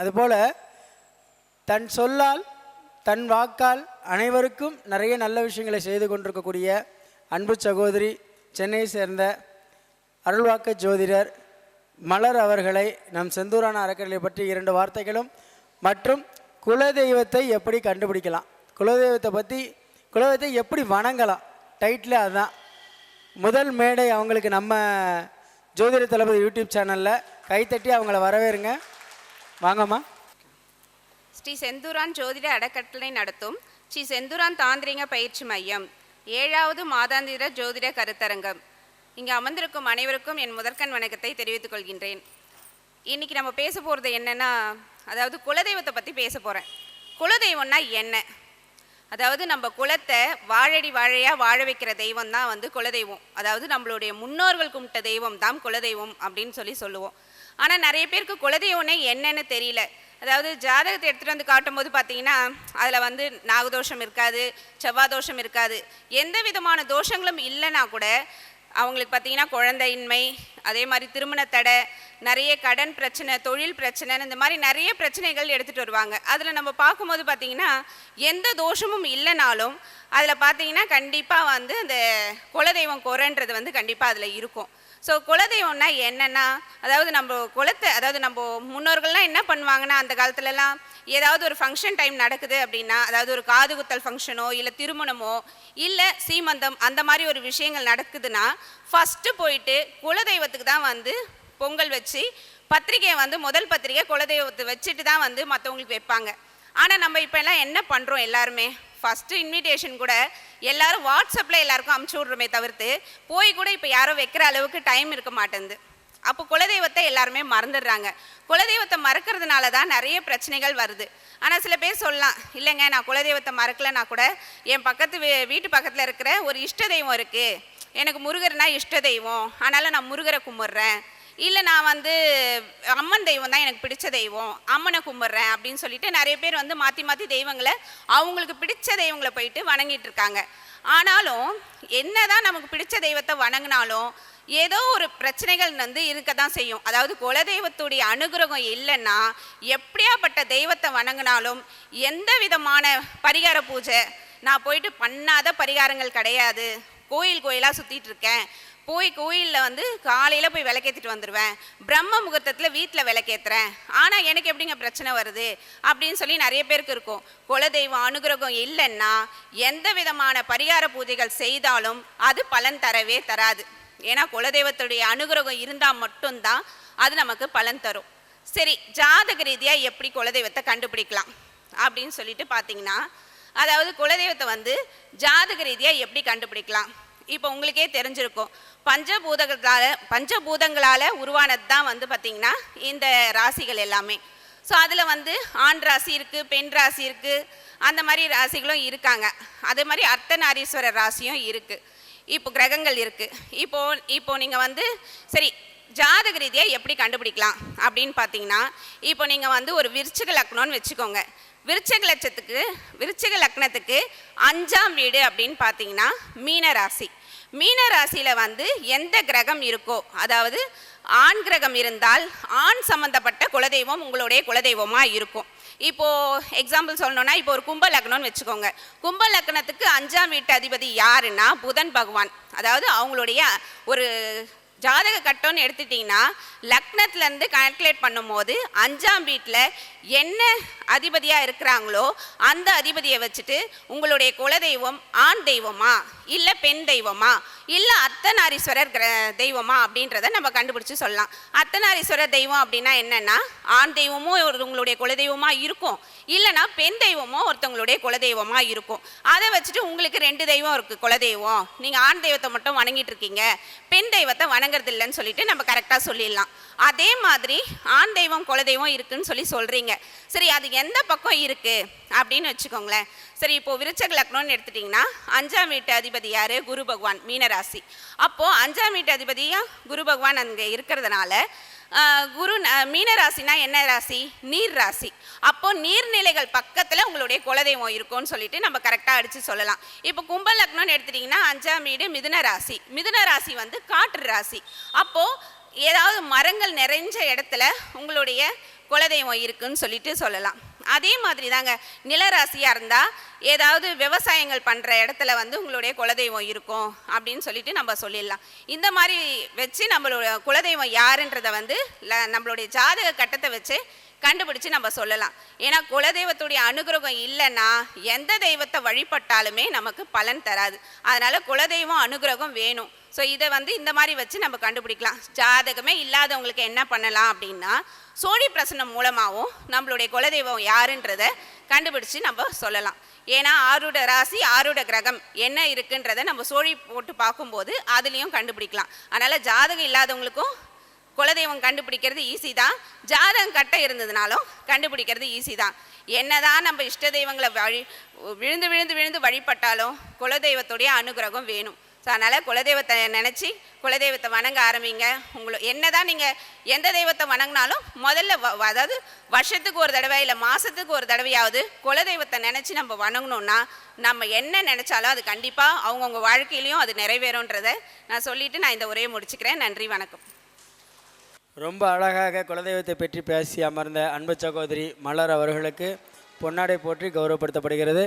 அதுபோல் தன் சொல்லால் தன் வாக்கால் அனைவருக்கும் நிறைய நல்ல விஷயங்களை செய்து கொண்டிருக்கக்கூடிய அன்பு சகோதரி சென்னையை சேர்ந்த அருள்வாக்க ஜோதிடர் மலர் அவர்களை நம் செந்தூரான அறக்கட்டளை பற்றி இரண்டு வார்த்தைகளும் மற்றும் குலதெய்வத்தை எப்படி கண்டுபிடிக்கலாம்? குலதெய்வத்தை பற்றி குலதெய்வத்தை எப்படி வணங்கலாம்? டைட்டில் அதுதான். முதல் மேடை அவங்களுக்கு நம்ம ஜோதிட தளபதி யூடியூப் சேனலில் கைத்தட்டி அவங்கள வரவேறுங்க. வாங்கம்மா. ஸ்ரீ செந்தூரான் ஜோதிட அடக்கட்டளை நடத்தும் ஸ்ரீ செந்தூரான் தாந்திரிக பயிற்சி மையம் ஏழாவது மாதாந்திர ஜோதிட கருத்தரங்கம். இங்கே அமர்ந்திருக்கும் அனைவருக்கும் என் முதற்கண் வணக்கத்தை தெரிவித்துக் கொள்கின்றேன். இன்னைக்கு நம்ம பேச போகிறது என்னன்னா அதாவது குலதெய்வத்தை பற்றி பேச போகிறேன் குலதெய்வம்னா என்ன? அதாவது நம்ம குலத்தை வாழடி வாழையாக வாழ வைக்கிற தெய்வம் தான் வந்து குலதெய்வம். அதாவது நம்மளுடைய முன்னோர்கள் கும்பிட்ட தெய்வம் தான் குலதெய்வம் அப்படின்னு சொல்லி சொல்லுவோம். ஆனால் நிறைய பேருக்கு குலதெய்வம்னே என்னன்னு தெரியல. அதாவது ஜாதகத்தை எடுத்துகிட்டு வந்து காட்டும்போது பார்த்தீங்கன்னா அதில் வந்து நாகதோஷம் இருக்காது செவ்வாய் தோஷம் இருக்காது. எந்த விதமான தோஷங்களும் இல்லைன்னா கூட அவங்களுக்கு பார்த்தீங்கன்னா குழந்தையின்மை அதே மாதிரி திருமண தடை நிறைய கடன் பிரச்சனை தொழில் பிரச்சனைன்னு இந்த மாதிரி நிறைய பிரச்சனைகள் எடுத்துகிட்டு வருவாங்க. அதில் நம்ம பார்க்கும்போது பார்த்தீங்கன்னா எந்த தோஷமும் இல்லைனாலும் அதில் பார்த்தீங்கன்னா கண்டிப்பாக வந்து அந்த குலதெய்வம் குறைன்றது வந்து கண்டிப்பாக அதில் இருக்கும். ஸோ குலதெய்வம்னா என்னென்னா அதாவது நம்ம குலத்தை அதாவது நம்ம முன்னோர்கள்லாம் என்ன பண்ணுவாங்கன்னா அந்த காலத்துலலாம் ஏதாவது ஒரு ஃபங்க்ஷன் டைம் நடக்குது அப்படின்னா அதாவது ஒரு காது குத்தல் ஃபங்க்ஷனோ இல்லை திருமணமோ இல்லை சீமந்தம் அந்த மாதிரி ஒரு விஷயங்கள் நடக்குதுன்னா ஃபஸ்ட்டு போயிட்டு குலதெய்வத்துக்கு தான் வந்து பொங்கல் வச்சு பத்திரிக்கையை வந்து முதல் பத்திரிக்கை குலதெய்வத்தை வச்சுட்டு தான் வந்து மற்றவங்களுக்கு வைப்பாங்க. ஆனால் நம்ம இப்போ எல்லாம் என்ன பண்ணுறோம் எல்லாருமே? ஃபஸ்ட்டு இன்விடேஷன் கூட எல்லாரும் வாட்ஸ்அப்பில் எல்லாருக்கும் அமுச்சு விட்றோமே தவிர்த்து போய் கூட இப்போ யாரும் வைக்கிற அளவுக்கு டைம் இருக்க மாட்டேங்குது. அப்போ குலதெய்வத்தை எல்லாருமே மறந்துடுறாங்க. குலதெய்வத்தை மறக்கிறதுனால தான் நிறைய பிரச்சனைகள் வருது. ஆனால் சில பேர் சொல்லலாம் இல்லைங்க நான் குலதெய்வத்தை மறக்கலைன்னா கூட என் பக்கத்து வீட்டு பக்கத்தில் இருக்கிற ஒரு இஷ்ட தெய்வம் இருக்குது எனக்கு முருகர்னா இஷ்ட தெய்வம். அதனால் நான் முருகரை கும்பிட்றேன். இல்லை நான் வந்து அம்மன் தெய்வம் தான் எனக்கு பிடிச்ச தெய்வம். அம்மனை கும்பிட்றேன் அப்படின்னு சொல்லிட்டு நிறைய பேர் வந்து மாற்றி மாற்றி தெய்வங்களை அவங்களுக்கு பிடிச்ச தெய்வங்களை போயிட்டு வணங்கிட்டு இருக்காங்க. ஆனாலும் என்னதான் நமக்கு பிடிச்ச தெய்வத்தை வணங்கினாலும் ஏதோ ஒரு பிரச்சனைகள் வந்து இருக்க தான் செய்யும். அதாவது குலதெய்வத்துடைய அனுகிரகம் இல்லைன்னா எப்படியாப்பட்ட தெய்வத்தை வணங்கினாலும் எந்த விதமான பரிகார பூஜை நான் போயிட்டு பண்ணாத பரிகாரங்கள் கிடையாது. கோயில் கோயிலாக சுற்றிட்டு இருக்கேன். போய் கோயிலில் வந்து காலையில் போய் விளக்கேற்றிட்டு வந்துடுவேன் பிரம்ம முகூர்த்தத்தில் வீட்டில் விளக்கேற்றுறேன் ஆனால் எனக்கு எப்படிங்க பிரச்சனை வருது? அப்படின்னு சொல்லி நிறைய பேருக்கு இருக்கும். குலதெய்வம் அனுகிரகம் இல்லைன்னா எந்த விதமான பரிகார பூஜைகள் செய்தாலும் அது பலன் தரவே தராது. ஏன்னா குலதெய்வத்துடைய அனுகிரகம் இருந்தால் மட்டும்தான் அது நமக்கு பலன் தரும். சரி ஜாதக ரீதியாக எப்படி குலதெய்வத்தை கண்டுபிடிக்கலாம்? அப்படின்னு சொல்லிட்டு பார்த்தீங்கன்னா அதாவது குலதெய்வத்தை வந்து ஜாதக ரீதியாக எப்படி கண்டுபிடிக்கலாம்? இப்போ உங்களுக்கே தெரிஞ்சிருக்கும். பஞ்சபூதங்களால் பஞ்சபூதங்களால் உருவானது தான் வந்து பார்த்திங்கன்னா இந்த ராசிகள் எல்லாமே. ஸோ அதில் வந்து ஆண் ராசி இருக்குது பெண் ராசி இருக்குது அந்த மாதிரி ராசிகளும் இருக்காங்க. அதே மாதிரி அர்த்தநாரீஸ்வரர் ராசியும் இருக்குது இப்போ கிரகங்கள் இருக்குது இப்போ இப்போ நீங்கள் வந்து சரி ஜாதக ரீதியாக எப்படி கண்டுபிடிக்கலாம் அப்படின்னு பார்த்தீங்கன்னா இப்போ நீங்கள் வந்து ஒரு விருச்சிக லக்னம்னு வச்சுக்கோங்க. விருச்சக லட்சத்துக்கு விருச்சக லக்னத்துக்கு அஞ்சாம் வீடு அப்படின்னு பார்த்தீங்கன்னா மீன ராசி மீன ராசியில் வந்து எந்த கிரகம் இருக்கோ அதாவது ஆண் கிரகம் இருந்தால் ஆண் சம்பந்தப்பட்ட குலதெய்வம் உங்களுடைய குலதெய்வமாக இருக்கும். இப்போது எக்ஸாம்பிள் சொல்லணும்னா இப்போ ஒரு கும்ப லக்னம்னு வச்சுக்கோங்க. கும்ப லக்னத்துக்கு அஞ்சாம் வீட்டு அதிபதி யாருன்னா புதன் பகவான். அதாவது அவங்களுடைய ஒரு ஜாதக கட்டம்னு எடுத்துட்டிங்கன்னா லக்னத்துலேருந்து கால்குலேட் பண்ணும்போது அஞ்சாம் வீட்டில் என்ன அதிபதியாக இருக்கிறாங்களோ அந்த அதிபதியை வச்சுட்டு உங்களுடைய குலதெய்வம் ஆண் தெய்வமா இல்லை பெண் தெய்வமா இல்லை அர்த்தநாரீஸ்வரர் கிர தெய்வமா அப்படின்றத நம்ம கண்டுபிடிச்சு சொல்லலாம். அர்த்தநாரீஸ்வரர் தெய்வம் அப்படின்னா என்னென்னா ஆண் தெய்வமும் ஒரு உங்களுடைய குலதெய்வமாக இருக்கும் இல்லைன்னா பெண் தெய்வமும் ஒருத்தவங்களுடைய குலதெய்வமாக இருக்கும். அதை வச்சுட்டு உங்களுக்கு ரெண்டு தெய்வம் இருக்குது குலதெய்வம். நீங்கள் ஆண் தெய்வத்தை மட்டும் வணங்கிட்டு இருக்கீங்க பெண் தெய்வத்தை வணங்குறது இல்லைன்னு சொல்லிட்டு நம்ம கரெக்டாக சொல்லிடலாம். அதே மாதிரி ஆண் தெய்வம் குலதெய்வம் இருக்குன்னு சொல்லி சொல்கிறீங்க சரி அது எந்த பக்கம் இருக்குது அப்படின்னு வச்சுக்கோங்களேன். சரி இப்போ விருச்சக லக்னம்னு எடுத்துட்டிங்கன்னா அஞ்சாம் வீட்டு அதிபதி யார்? குரு பகவான் மீனராசி. அப்போது அஞ்சாம் வீட்டு அதிபதியாக குரு பகவான் அங்கே இருக்கிறதுனால குரு ந- மீன ராசினா என்ன ராசி? நீர் ராசி. அப்போ நீர்நிலைகள் பக்கத்தில் உங்களுடைய குலதெய்வம் இருக்கும்னு சொல்லிட்டு நம்ம கரெக்டாக அடித்து சொல்லலாம். இப்போ கும்ப லக்னம்னு எடுத்துட்டிங்கன்னா அஞ்சாம் வீடு மிதுன ராசி. மிதுன ராசி வந்து காற்று ராசி. அப்போது ஏதாவது மரங்கள் நிறைஞ்ச இடத்துல உங்களுடைய குலதெய்வம் இருக்குன்னு சொல்லிட்டு சொல்லலாம். அதே மாதிரி தாங்க நிலராசியாக இருந்தால் ஏதாவது விவசாயங்கள் பண்ணுற இடத்துல வந்து உங்களுடைய குலதெய்வம் இருக்கும் அப்படின்னு சொல்லிட்டு நம்ம சொல்லிடலாம். இந்த மாதிரி வச்சு நம்மளோட குலதெய்வம் யாருன்றதை வந்து நம்மளுடைய ஜாதக கட்டத்தை வச்சு கண்டுபிடிச்சு நம்ம சொல்லலாம். ஏன்னா குலதெய்வத்துடைய அனுகிரகம் இல்லைன்னா எந்த தெய்வத்தை வழிபட்டாலுமே நமக்கு பலன் தராது. அதனால குலதெய்வம் அனுகிரகம் வேணும். ஸோ இதை வந்து இந்த மாதிரி வச்சு நம்ம கண்டுபிடிக்கலாம். ஜாதகமே இல்லாதவங்களுக்கு என்ன பண்ணலாம் அப்படின்னா சோழி பிரசனம் மூலமாகவும் நம்மளுடைய குலதெய்வம் யாருன்றதை கண்டுபிடிச்சு நம்ம சொல்லலாம். ஏன்னா ஆருட ராசி ஆருட கிரகம் என்ன இருக்குன்றதை நம்ம சோழி போட்டு பார்க்கும்போது அதுலேயும் கண்டுபிடிக்கலாம். அதனால் ஜாதகம் இல்லாதவங்களுக்கும் குலதெய்வம் கண்டுபிடிக்கிறது ஈஸி தான். ஜாதகம் கட்ட இருந்ததுனாலும் கண்டுபிடிக்கிறது ஈஸி தான். என்னதான் நம்ம இஷ்ட தெய்வங்களை வழி விழுந்து விழுந்து விழுந்து வழிபட்டாலும் குலதெய்வத்துடைய அனுகிரகம் வேணும். ஸோ அதனால் குலதெய்வத்தை நினச்சி குலதெய்வத்தை வணங்க ஆரம்பிங்க. உங்களை என்னதான் நீங்கள் எந்த தெய்வத்தை வணங்கினாலும் முதல்ல வ- அதாவது வருஷத்துக்கு ஒரு தடவை இல்லை மாதத்துக்கு ஒரு தடவையாவது குலதெய்வத்தை நினச்சி நம்ம வணங்கணும்னா நம்ம என்ன நினச்சாலும் அது கண்டிப்பாக அவங்கவுங்க வாழ்க்கையிலையும் அது நிறைவேறும்ன்றதை நான் சொல்லிவிட்டு நான் இந்த உரையை முடிச்சுக்கிறேன். நன்றி வணக்கம். ரொம்ப அழகாக குலதெய்வத்தை பற்றி பேசி அமர்ந்த அன்பு சகோதரி மலர் அவர்களுக்கு பொன்னாடை போற்றி கௌரவப்படுத்தப்படுகிறது.